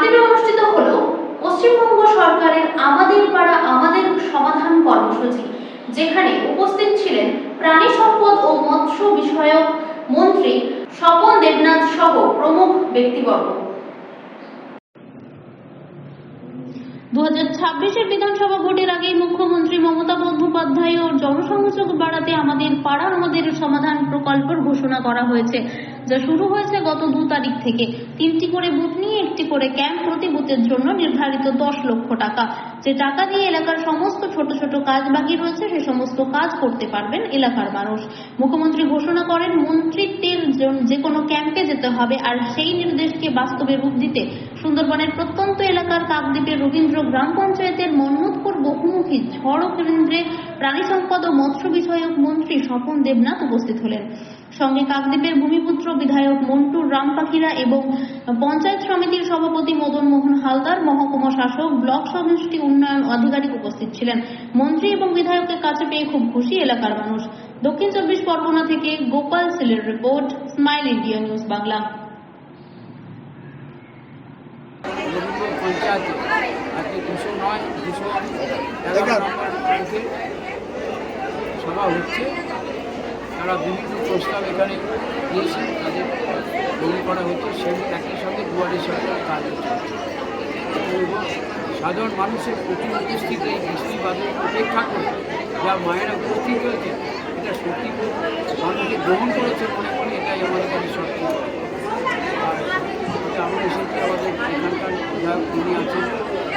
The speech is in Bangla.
কাকদ্বীপে অনুষ্ঠিত হলো পশ্চিমবঙ্গ সরকারের আমাদের পাড়া, আমাদের সমাধান কর্মসূচি, যেখানে উপস্থিত ছিলেন প্রাণী সম্পদ ও মৎস্য বিষয়ক মন্ত্রী স্বপন দেবনাথ সহ প্রমুখ ব্যক্তিবর্গ। দু হাজার ছাব্বিশের বিধানসভা ভোটের আগেই মুখ্যমন্ত্রী মমতা বন্দ্যোপাধ্যায় ও জনসংযোগ বাড়াতে আমাদের পাড়া আমাদের সমাধান প্রকল্পের ঘোষণা করা হয়েছে। যা শুরু হয়েছে গত দু তারিখ থেকে। তিনটি করে বুথ নিয়ে একটি করে ক্যাম্প প্রতি বুথের জন্য নির্ধারিত দশ লক্ষ টাকা। যে টাকা দিয়ে এলাকার সমস্ত ছোট ছোট কাজ বাকি রয়েছে, সে সমস্ত কাজ করতে পারবেন এলাকার মানুষ। মুখ্যমন্ত্রী ঘোষণা করেন মন্ত্রিত্বের যে কোনো ক্যাম্পে যেতে হবে, আর সেই নির্দেশকে বাস্তবে রূপ দিতে সুন্দরবনের প্রত্যন্ত এলাকার কাকদ্বীপের রবীন্দ্র গ্রাম পঞ্চায়েতের মন্নতপুর বহুমুখী ঝড় কেন্দ্রে প্রাণী সম্পদ ও মৎস্য বিষয়ক মন্ত্রী স্বপন দেবনাথ উপস্থিত হলেন। সঙ্গে কাকদ্বীপের ভূমিপুত্র বিধায়ক মন্টুর রামপাখিরা এবং পঞ্চায়েত সমিতির সভাপতি মদন মোহন হালদার, মহকুমা শাসক, ব্লক সমষ্টি উন্নয়ন আধিকারিক উপস্থিত ছিলেন। মন্ত্রী এবং বিধায়কের কাছে পেয়ে খুব খুশি এলাকার মানুষ। দক্ষিণ চব্বিশ পরগনা থেকে Gopal সিলের report, smile India news Bangla. পঞ্চায়েতে সভা হচ্ছে। তারা বিভিন্ন প্রস্তাব এখানে দিয়েছে, তাদের গ্রহণ করা হচ্ছে সেই একই সঙ্গে দুয়ারে সরকার কাজ হচ্ছে সাধারণ মানুষের প্রচুর উপস্থিতি এই বৃষ্টি বাদল উপেক্ষা করে, যা মায়েরা উপস্থিত হয়েছে, এটা সত্যি মানুষকে গ্রহণ করেছে মনে করি, এটাই আমাদের কাছে সত্যি আর আমরা এসেছি আমাদের এখানকার বিধায়ক তিনি আছেন